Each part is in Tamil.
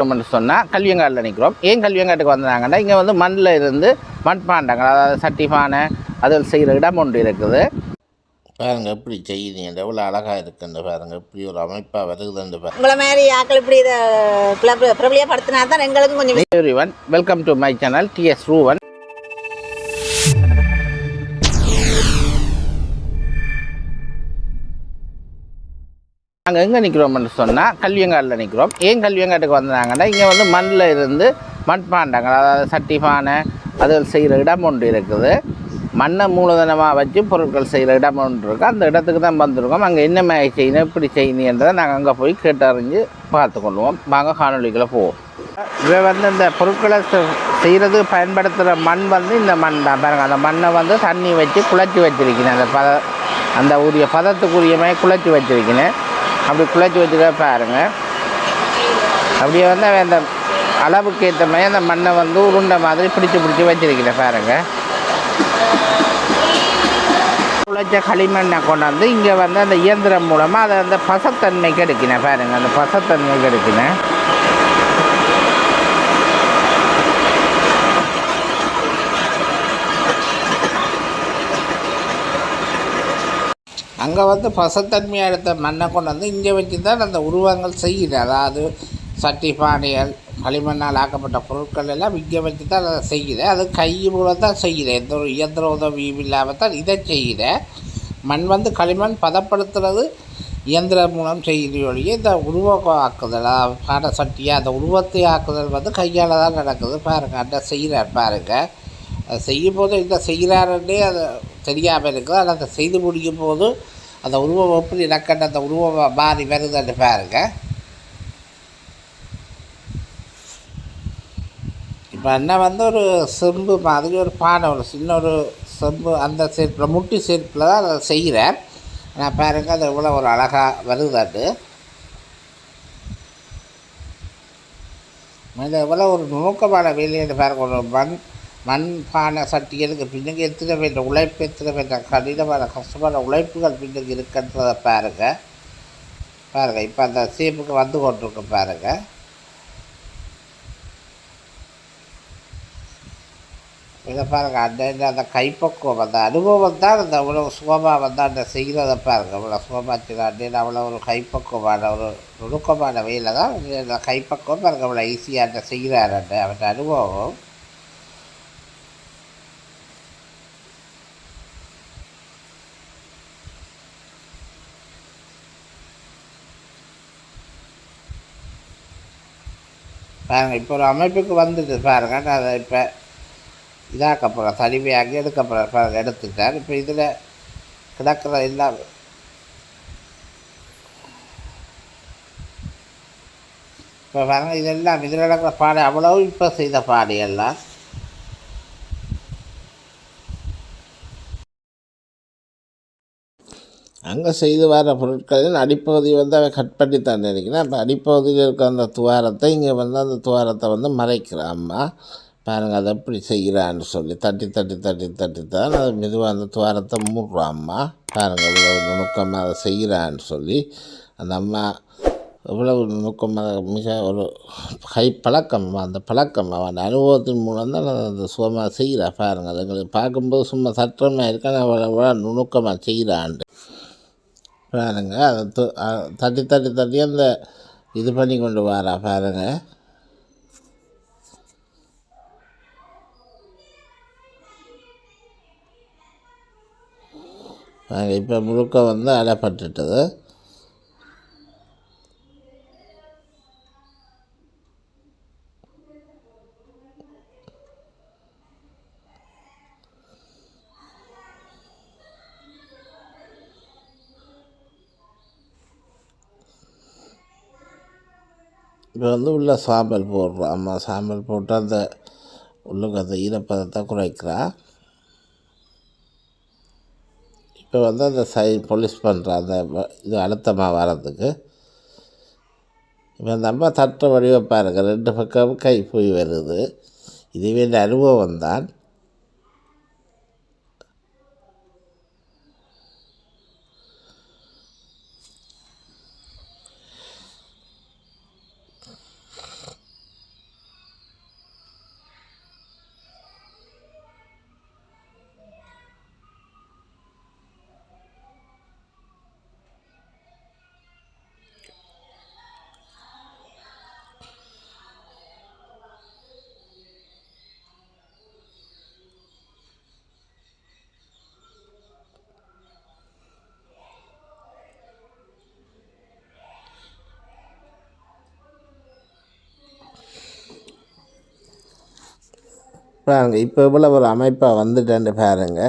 சொன்னால் கல்வியங்காட்டில் நிற்கிறோம் ஏன் கல்வியங்காட்டுக்கு வந்தாங்கன்னா இங்கே வந்து மண்ணில் இருந்து மண்பாண்டங்கள் அதாவது சட்டி பானை அதில் செய்கிற இடம் ஒன்று இருக்குது. பாருங்க எப்படி செய்யுதுங்க எவ்வளோ அழகாக இருக்குன்னு பாருங்க இப்படி ஒரு அமைப்பாக வருகுதுன்னு பாருங்க. உங்களை மாதிரி ஆக்கள் இப்படி இதை பிரபல- பிரபலியப்படுத்தினா தான் எங்களுக்கும் கொஞ்சம் everyone welcome to my channel TS Ruwan நாங்கள் எங்கே நிற்கிறோம்னு சொன்னால் கல்வியங்காட்டில் நிற்கிறோம் ஏன் கல்வியங்காட்டுக்கு வந்தாங்கன்னா இங்கே வந்து மண்ணில் இருந்து மண்பாண்டங்கள் அதாவது சட்டி பானை அதில் செய்கிற இடம் ஒன்று இருக்குது. மண்ணை மூலதனமாக வச்சு பொருட்கள் செய்கிற இடம் ஒன்று இருக்குது அந்த இடத்துக்கு தான் வந்திருக்கோம். அங்கே என்ன மாதிரி செய்யணும் எப்படி செய்யணுன்றதை நாங்கள் அங்கே போய் கேட்டறிஞ்சு பார்த்துக்கொள்வோம் வாங்க காணொலிக்குள்ளே போவோம். இவை வந்து இந்த பொருட்களை செய்கிறது பயன்படுத்துகிற மண் வந்து இந்த மண் தான். பாருங்க அந்த மண்ணை வந்து தண்ணி வச்சு குழச்சி வச்சுருக்கணும் அந்த பத அந்த உரிய பதத்துக்குரியமே மாதிரி குழச்சி வச்சுருக்கணும் அப்படி குழச்சி வச்சுக்க பாருங்க. அப்படியே வந்து அவன் அந்த அளவுக்கு ஏற்ற மாதிரி அந்த மண்ணை வந்து உருண்டை மாதிரி பிடிச்சி பிடிச்சி வச்சிருக்கிறேன் பாருங்க. குழைச்ச களிமண்ணை கொண்டாந்து இங்கே வந்து அந்த இயந்திரம் மூலமாக அதை அந்த பசத்தன்மைக்கு எடுக்கினேன் பாருங்க அந்த பசத்தன்மைக்கு எடுக்கினேன். அங்கே வந்து பசத்தன்மையாக எடுத்த மண்ணை கொண்டு வந்து இங்கே வச்சு தான் அந்த உருவங்கள் செய்யுது. அதாவது சட்டி பானைகள் களிமண்ணால் ஆக்கப்பட்ட பொருட்கள் எல்லாம் இங்கே வச்சு தான் அதை செய்யுது. அது கை மூலம் தான் செய்யுது. எந்த ஒரு இயந்திர உதவியும் இல்லாமல் தான் இதை செய்யுது. மண் வந்து களிமண் பதப்படுத்துறது இயந்திரம் மூலம் செய்யுது ஒழிய இந்த உருவாக்குதல் பானை சட்டியாக அந்த உருவத்தை ஆக்குதல் வந்து கையால் தான் நடக்குது. பாருங்கள் அந்த செய்கிறார் பாருங்கள் அது செய்யும் போது இந்த செய்கிறாருன்னே அது தெரியாமல் இருக்குது. ஆனால் அதை செய்து முடிக்கும் போது அந்த உருவம் எப்படி நக்கண்டு அந்த உருவம் மாறி வருதுன்னு பாருங்க. இப்போ என்ன வந்து ஒரு செம்பு மாதிரி ஒரு பானை ஒரு சின்ன ஒரு செம்பு அந்த செருப்பில் முட்டி செருப்பில் தான் அதை செய்கிறேன் நான் பாருங்கள் அது எவ்வளோ ஒரு அழகாக வருதாட்டு இது எவ்வளோ ஒரு நுணுக்கமான வேலையை பாருங்கள் ஒரு மண் மண் பானை சட்டிகளுக்கு பின்னுக்கு எத்தனை வேண்ட உழைப்பு எத்தனை வேண்ட கடினமான கஷ்டமான உழைப்புகள் பின்னுக்கு இருக்குன்றதை பாருங்க. பாருங்கள் இப்போ அந்த சீப்புக்கு வந்து கொண்டிருக்கு பாருங்க. இதை பாருங்கள் அந்த அந்த கைப்பக்குவம் அந்த அனுபவம் தான் அந்த அவ்வளோ சுகமாக வந்து அந்த செய்கிறத பாருங்க. அவ்வளோ சுகமாக செய்கிறாண்டு அவ்வளோ ஒரு கைப்பக்குவமான ஒரு நுணுக்கமான வேலை தான் அந்த கைப்பக்குவம் பாருங்க அவ்வளோ ஈஸியாக அந்த செய்கிறாரு அவன் அனுபவம் பாருங்கள் இப்போ ஒரு அமைப்புக்கு வந்துட்டு பாருங்கள் நான் அதை இப்போ இதாக்க போகிறேன் தனிமையாக்கி எடுக்க போகிறேன் எடுத்துட்டேன் இப்போ இதில் கிடக்கிற எல்லாம் இப்போ பாருங்க இதெல்லாம் இதில் நடக்கிற பாடை அவ்வளவு இப்போ செய்த பாடையெல்லாம் அங்கே செய்து வர பொருட்களின் அடிப்பகுதி வந்து அவன் கட் பண்ணி தான் நினைக்கிறேன். அப்போ அடிப்பகுதியில் இருக்க அந்த துவாரத்தை இங்கே வந்து அந்த துவாரத்தை வந்து மறைக்கிறான். அம்மா பாருங்கள் அதை எப்படி செய்கிறான்னு சொல்லி தட்டி தட்டி தட்டி தட்டி தான் மெதுவாக அந்த துவாரத்தை மூடுறான் அம்மா. பாருங்கள் இவ்வளோ நுணுக்கமாக அதை செய்கிறான்னு சொல்லி அந்த அம்மா இவ்வளவு நுணுக்கமாக மிக ஒரு கை பழக்கம் அந்த பழக்கம் அவன் அனுபவத்தின் மூலம் தான் அந்த சுகமாக செய்கிறா. பாருங்கள் எங்களுக்கு பார்க்கும்போது சும்மா சற்றமாக இருக்கான் அவ்வளோ அவ்வளோ நுணுக்கமாக செய்கிறான்ட்டு பாருங்க அதை து- தட்டி தட்டி தட்டி அந்த இது பண்ணி கொண்டு வாரா பாருங்க இப்போ முழுக்க வந்து அடைப்பட்டுட்டது. இப்போ வந்து உள்ள சாம்பல் போடுறோம். அம்மா சாம்பல் போட்டு அந்த உள்ளுக்கு அந்த ஈரப்பதத்தை குறைக்கிறா. இப்போ வந்து அந்த சை பொலிஷ் பண்ணுற அந்த வ- இது அழுத்தமாக வர்றதுக்கு. இப்போ அந்த அம்மா தட்டை வடிவ பாருங்க. ரெண்டு பக்கமும் கை போய் வருது. இதுவே இந்த அனுபவம் தான். பாருங்க இப்போ இவ்வளோ ஒரு அமைப்பாக வந்துட்டேன்னு பாருங்க.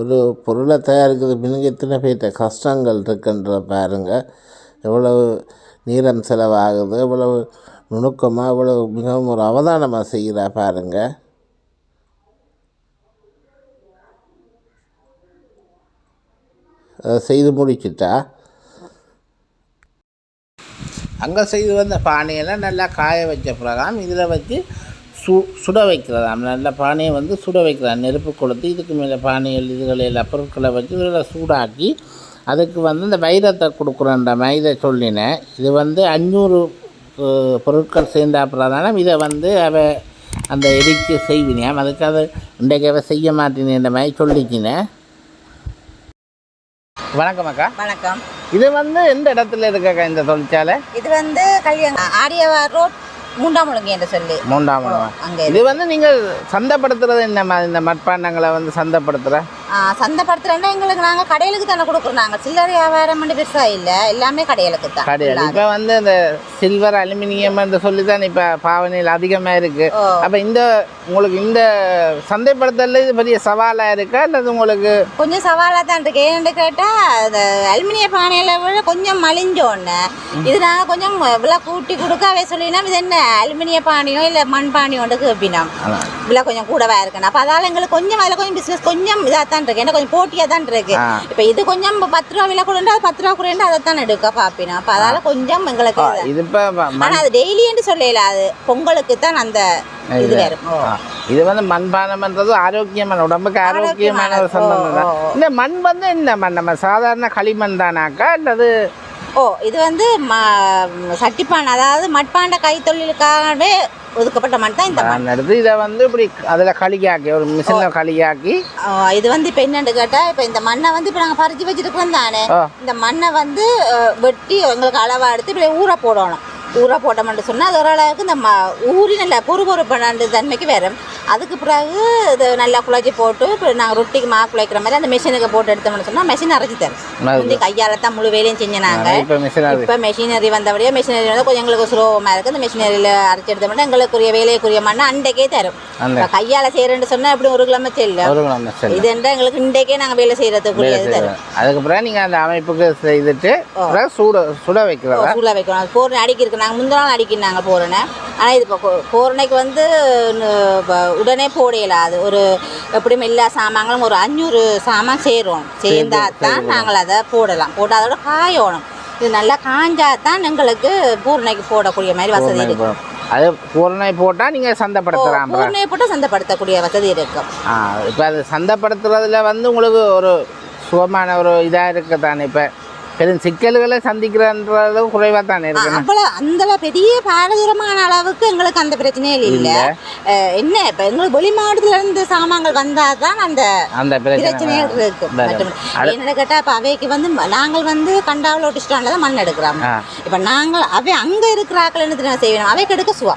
ஒரு பொருளை தயாரிக்கிறது பின்னுக்கு எத்தனை பேர்கிட்ட கஷ்டங்கள் இருக்குன்ற பாருங்க. எவ்வளவு நீளம் செலவாகுது எவ்வளவு நுணுக்கமாக எவ்வளவு மிகவும் ஒரு அவதானமாக செய்கிறா பாருங்க. அதை செய்து முடிச்சிட்டா. அங்கே செய்து வந்த பானையெல்லாம் நல்லா காய வச்ச பிறகாம் இதில் வச்சு சு சுட வைக்கிறதாம். நல்ல பானையை வந்து சுட வைக்கிறான் நெருப்பு கொடுத்து இதுக்கு மேலே பானைகள் இதுகளை எல்லாம் பொருட்களை வச்சு இதில் சூடாக்கி அதுக்கு வந்து இந்த வைரத்தை கொடுக்குறன்ற மைதை சொல்லினேன் இது வந்து அஞ்சூறு பொருட்கள் சேர்ந்தாப்புறதான இதை வந்து அவ அந்த எரித்து செய்வினியாம் அதுக்கு அது இன்றைக்கு அவ செய்ய மாட்டேனேன்ற மாதிரி சொல்லிக்கினேன் வணக்கம் அக்கா. வணக்கம். இது வந்து எந்த இடத்துல இருக்கக்கா இந்த தொழிற்சாலை? இது வந்து கல்யாணம் ஆரியவார் ரோட் மூன்றாம் ஒழுங்கு என்று சொல்லி. மூன்றாம் இடம். அங்கே இது வந்து நீங்கள் சந்தைப்படுத்துறது என்ன இந்த மட்பாண்டங்களை வந்து சந்தைப்படுத்துகிற சந்தைப்படுத்துறேன்னா எங்களுக்கு நாங்கள் கடைகளுக்கு தானே கொடுக்குறோம். நாங்கள் சில்லறை வியாபாரம் பண்ணி பெருசாக இல்லை. எல்லாமே கடைகளுக்கு தான். கடையில் இப்போ வந்து இந்த சில்வர் அலுமினியம் என்று சொல்லி தான் இப்போ பாவனையில் அதிகமாக இருக்குது. அப்போ இந்த உங்களுக்கு இந்த சந்தைப்படுத்தல இது பெரிய சவாலாக இருக்கா? அல்லது உங்களுக்கு கொஞ்சம் சவாலாக தான் இருக்கு. ஏன்னு கேட்டால் இந்த அலுமினிய பானையில விட கொஞ்சம் மலிஞ்சோன்னு. இது நாங்கள் கொஞ்சம் விலை கூட்டி கொடுக்கவே சொல்லினா இது என்ன அலுமினிய பானையோ இல்லை மண் பானையோண்டு கேப்பினோம். விலை கொஞ்சம் கூடவா இருக்கணும். அப்போ அதால் எங்களுக்கு கொஞ்சம் அதில் கொஞ்சம் பிஸ்னஸ் கொஞ்சம் இதாக தான் இருக்கு ஏன்னா கொஞ்சம் போட்டியாக தான் இருக்கு. இப்போ இது கொஞ்சம் பத்து ரூபா விலை கூட அது பத்து ரூபா கூட அதை தான் எடுக்க பார்ப்பினோம் அப்போ அதால் கொஞ்சம் எங்களுக்கு இது. இப்போ ஆனால் அது டெய்லின்னு சொல்லல. அது பொங்கலுக்கு தான் அந்த இது. வரும். ஓ. இது வந்து மண்பானம்ன்றது ஆரோக்கியமான உடம்புக்கு ஆரோக்கியமான ஒரு சம்பந்தம் தான். இந்த மண் வந்து என்ன மண்? நம்ம சாதாரண களிமண் தானாக்கா? அல்லது ஓ இது வந்து ம சட்டிப்பான் அதாவது மட்பாண்ட கைத்தொழிலுக்காகவே ஒதுக்கப்பட்ட மண் தான் இந்த மண். இதை வந்து இப்படி அதில் களியாக்கி ஒரு மிஷினில் களியாக்கி இது வந்து இப்போ என்னன்னு கேட்டால் இப்போ இந்த மண்ணை வந்து இப்போ நாங்கள் பறிச்சு வச்சுருக்கோம் தானே. இந்த மண்ணை வந்து வெட்டி எங்களுக்கு அளவாக எடுத்து இப்படி ஊற போடணும். ஊற போட்டோம்னு சொன்னால் அது ஓரளவுக்கு இந்த ம ஊறி நல்ல பொறு பொறுப்பான தன்மைக்கு வரும். அதுக்கு பிறகு இது நல்லா குழச்சி போட்டு இப்போ நாங்கள் ரொட்டிக்கு மா குழைக்கிற மாதிரி அந்த மிஷினுக்கு போட்டு எடுத்தோம்னு சொன்னால் மிஷின் அரைச்சி தரும் முந்தி கையால் தான் முழு வேலையும் செஞ்சினாங்க. இப்போ மிஷினரி இப்போ மெஷினரி வந்தபடியே மெஷினரி வந்து கொஞ்சம் எங்களுக்கு சுலபமாக இருக்குது அந்த மெஷினரியில் அரைச்சி எடுத்தோம்னா எங்களுக்குரிய வேலைக்குரிய மண்ணை அண்டைக்கே தரும். கையால் செய்கிறேன்னு சொன்னால் எப்படி ஒரு கிழமை செல்லும் இது என்றால் எங்களுக்கு இன்றைக்கே நாங்கள் வேலை செய்கிறதுக்குரியது தரும். அதுக்கு பிறகு நீங்கள் அந்த அமைப்புக்கு செய்துட்டு சூட சுட வைக்கிறதா? சூழ வைக்கணும். அது போரணை அடிக்கி இருக்கு நாங்கள் முந்தின நாள் அடிக்கினாங்க போரணை. ஆனால் இது இப்போ போரணைக்கு வந்து உடனே போடையில. அது ஒரு எப்படியும் எல்லா சாமான்களும் ஒரு அஞ்சூறு சாமான் சேரும். சேர்ந்தா தான் நாங்கள் அதை போடலாம். போட்டு அதோட காயணும் இது நல்லா காஞ்சா தான் எங்களுக்கு பூரணைக்கு போடக்கூடிய மாதிரி வசதி இருக்கு அது பூரணை போட்டால் நீங்கள் சந்தைப்படுத்தலாம் பூரணையை போட்டு சந்தைப்படுத்தக்கூடிய வசதி இருக்கும். இப்போ அது சந்தைப்படுத்துறதுல வந்து உங்களுக்கு ஒரு சுகமான ஒரு இதாக இருக்குது தானே இப்போ? பெரும் சிக்கல்களை சந்திக்கிறன்றது குறைவாக தானே இருக்கணும். அவ்வளோ அந்த பெரிய பாரதூரமான அளவுக்கு எங்களுக்கு அந்த பிரச்சனையே இல்லை. என்ன இப்போ எங்களுக்கு வெளி மாவட்டத்துல இருந்து சாமான்கள் வந்தால் தான் அந்த அந்த பிரச்சனை பிரச்சனைகள் இருக்கு வரும். மற்றபடி என்ன கேட்டால் இப்போ அவைக்கு வந்து நாங்கள் வந்து கண்டாவில் ஒட்டிச்சிட்டாண்டில் தான் மண் எடுக்கிறோம். ஆ. இப்போ நாங்கள் அவை அங்கே இருக்கிற ஆக்கள் என்ன செய்யணும்? அவைக்கு எடுக்க சுவா.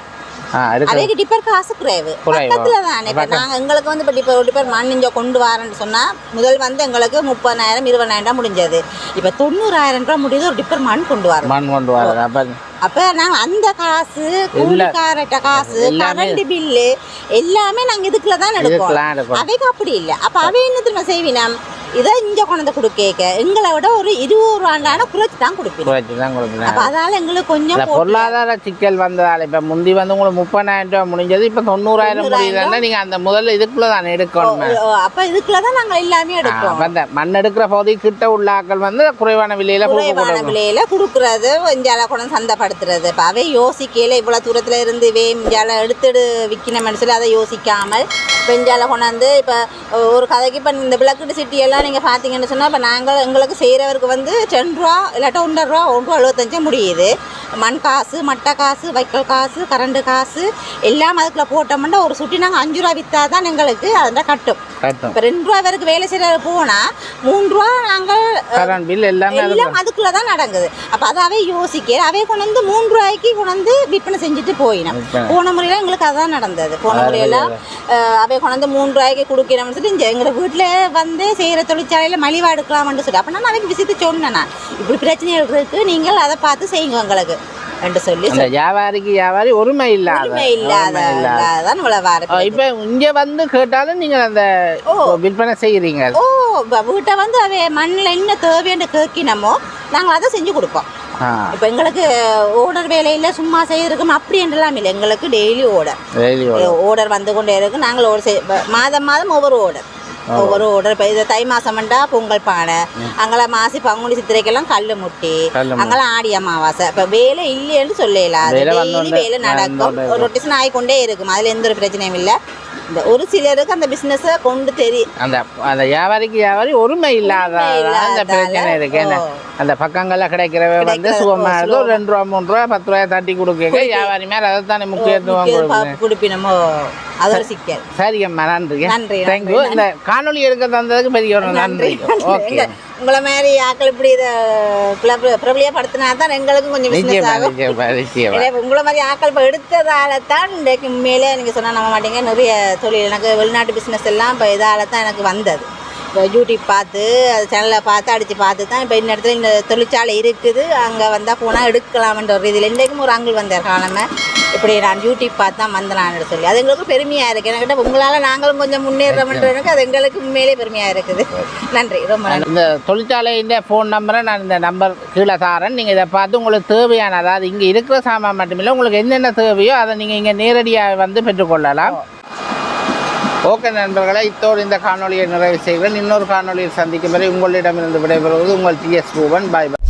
அவைக்கு டிப்பர் காசு குறைவு. பக்கத்தில் தானே இப்போ நாங்கள் எங்களுக்கு வந்து இப்போ டிப்பர் டிப்பர் மண் இங்கே கொண்டு வரேன்னு சொன்னால் முதல் வந்து எங்களுக்கு முப்பதாயிரம் இருபதாயிரம் ரூபா முடிஞ்சது. இப்போ தொண்ணூறாயிரம் ரூபா முடியுது ஒரு டிப்பர் மண் கொண்டு வரோம். மண் கொண்டு வரது அப்போ அப்போ நாங்கள் அந்த காசு கூலிக்காரட்ட காசு கரண்ட் பில்லு எல்லாமே நாங்கள் இதுக்குள்ள தான் எடுப்போம். அவைக்கு அப்படி இல்லை. அப்போ அவை என்ன திரும்ப செய்வினா இதை இங்கே கொண்டு கொடுக்க எங்களை விட ஒரு இருபது ரூபாண்டான குறைச்சி தான் கொடுப்பீங்க. குறைச்சி தான் கொடுக்குறேன் அப்போ அதால எங்களுக்கு கொஞ்சம் பொருளாதார சிக்கல் வந்ததால் இப்போ முந்தி வந்து உங்களுக்கு முப்பதாயிரம் ரூபா முடிஞ்சது இப்போ தொண்ணூறாயிரம் முடியுதுன்னா நீங்கள் அந்த முதல்ல இதுக்குள்ளே தானே எடுக்கணுமே. அப்போ இதுக்குள்ள தான் நாங்கள் எல்லாமே எடுப்போம். அந்த மண் எடுக்கிற பகுதி கிட்ட உள்ள ஆட்கள் வந்து குறைவான விலையில குறைவான விலையில கொடுக்கறது இந்தியாவில் வந்து சந்தைப்படுத்துறது. இப்போ அவை யோசிக்கல இவ்வளோ தூரத்தில் இருந்து வே இந்தியாவில் எடுத்துடு விற்கணும்னு சொல்லி அதை யோசிக்காமல் இப்போ இந்தியாவில் கொண்டாந்து இப்போ ஒரு கதைக்கு இப்போ இந்த விளக்குட்டு சிட்டி இப்போ நீங்கள் பார்த்தீங்கன்னு சொன்னால் இப்போ நாங்கள் எங்களுக்கு செய்கிறவருக்கு வந்து ரெண்டு ரூபா இல்லாட்டா ஒன்றரை ரூபா ஒன்று எழுபத்தஞ்சு முடியுது. மண் காசு மட்டை காசு வைக்கல் காசு கரண்டு காசு எல்லாம் அதுக்குள்ளே போட்டோம்னா ஒரு சுட்டி நாங்கள் அஞ்சு ரூபா விற்றா தான் எங்களுக்கு அதை கட்டும். இப்போ ரெண்டு ரூபா வரைக்கும் வேலை செய்கிற போனால் மூணு ரூபா நாங்கள் பில் எல்லாமே எல்லாம் அதுக்குள்ள தான் நடக்குது. அப்ப அதாவே யோசிக்க அவே கொண்டு வந்து மூணு ரூபாய்க்கு கொண்டு வந்து விற்பனை செஞ்சுட்டு போயினோம். போன முறையில எங்களுக்கு அதான் நடந்தது. போன முறையில அஹ், அவை கொண்டு வந்து மூணு ரூபாய்க்கு கொடுக்கணும்னு சொல்லி இங்க எங்க வீட்டுல வந்து செய்யற தொழிற்சாலையில மலிவா எடுக்கலாம்னு சொல்லி. அப்ப நான் அவைக்கு விசித்து சொன்னேன். இப்படி பிரச்சனைகள் இருக்கு நீங்கள் அதை பார்த்து செய்யுங்க எங்களுக்கு. என்று சொல்லி அந்த வியாபாரிக்கு வியாபாரி ஒருமை இல்லாத ஒருமை இல்லாத. தான் இவ்வளோ வார ஆ, இப்ப இங்க வந்து கேட்டாலும் நீங்க அந்த விற்பனை செய்யறீங்க ஓ வீட்டை வந்து அவை மண்ணில் என்ன தேவைன்னு கேட்கினமோ நாங்கள் அதை செஞ்சு கொடுப்போம். இப்போ எங்களுக்கு ஓர்டர் வேலையில் சும்மா செய்யறதுக்கும் அப்படி என்றெல்லாம் இல்லை. எங்களுக்கு டெய்லி ஓர்டர். ஓர்டர் வந்து கொண்டே இருக்கு. நாங்கள் ஒரு மாதம் மாதம் ஒவ்வொரு ஓர்டர் ஒவ்வொரு இப்போ இது தை மாசம்ண்டா பொங்கல் பானை அங்கெல்லாம் மாசி பங்குனி சித்திரைக்கெல்லாம் கல் முட்டி கல்லு அங்கெல்லாம் ஆடி அமாவாசை. இப்போ வேலை இல்லைன்னு சொல்லலாம் டெய்லி வேலை நடக்கும். ஒரு ரொட்டேஷன் ஆகிக்கொண்டே இருக்கும். அதில் எந்த ஒரு பிரச்சனையும் இல்லை. இந்த ஒரு சிலருக்கு அந்த பிஸ்னஸை கொண்டு தெரியும் அந்த அந்த வியாபாரிக்கு வியாபாரி ஒருமை இல்லாத பிரச்சனை இருக்கு. அந்த பக்கங்கள்ல கிடைக்கிறவ வந்து சுகமா இருக்கு ஒரு ரெண்டு ரூபா மூணு ரூபா பத்து ரூபாய் தட்டி கொடுக்க வியாபாரி மேல முக்கியத்துவம் குடிப்பினமோ அது ஒரு சிக்கல். சரி அம்மா நன்றி. நன்றி, தேங்க்யூ இந்த காணொளி எடுக்க தந்ததுக்கு பெரிய ஒரு நன்றி. ஓகே உங்களை மாதிரி ஆக்கள் இப்படி இதை பிரபலியப்படுத்தினா தான் எங்களுக்கும் கொஞ்சம் பிஸ்னஸ் ஆகும். உங்களை மாதிரி ஆக்கள் இப்போ எடுத்ததால தான் இன்றைக்கு உண்மையிலே நீங்கள் சொன்னால் நம்ப மாட்டீங்க. நிறைய தொழில் எனக்கு வெளிநாட்டு பிஸ்னஸ் எல்லாம் இப்போ இதால தான் எனக்கு வந்தது. இப்போ யூடியூப் பார்த்து அது சேனலில் பார்த்து அடித்து பார்த்து தான் இப்போ இந்த இடத்துல இந்த தொழிற்சாலை இருக்குது. அங்கே வந்தால் போனால் எடுக்கலாம்ன்ற ஒரு இதில் இன்றைக்கும் ஒரு அங்கிள் வந்தார் காலமே இப்படி நான் யூடியூப் பார்த்து தான் வந்தலான்னு சொல்லி. அது எங்களுக்கு பெருமையாக இருக்குது என்கிட்ட உங்களால் நாங்களும் கொஞ்சம் முன்னேறோம்ன்ற எனக்கு அது எங்களுக்கு உண்மையிலே பெருமையாக இருக்குது. நன்றி. ரொம்ப நன்றி. இந்த தொழிற்சாலையின் ஃபோன் நம்பரை நான் இந்த நம்பர் கீழே தாரேன் நீங்கள் இதை பார்த்து உங்களுக்கு தேவையான அதாவது இங்கே இருக்கிற சாமான் மட்டுமில்லை உங்களுக்கு என்னென்ன தேவையோ அதை நீங்கள் இங்கே நேரடியாக வந்து பெற்றுக்கொள்ளலாம். ஓகே நண்பர்களே இத்தோடு இந்த காணொலியை நிறைவு செய்கிறேன். இன்னொரு காணொலியில் சந்திக்கும் வரை உங்களிடமிருந்து விடைபெறுவது உங்கள் டிஎஸ் ரூபன் பாய் பாய்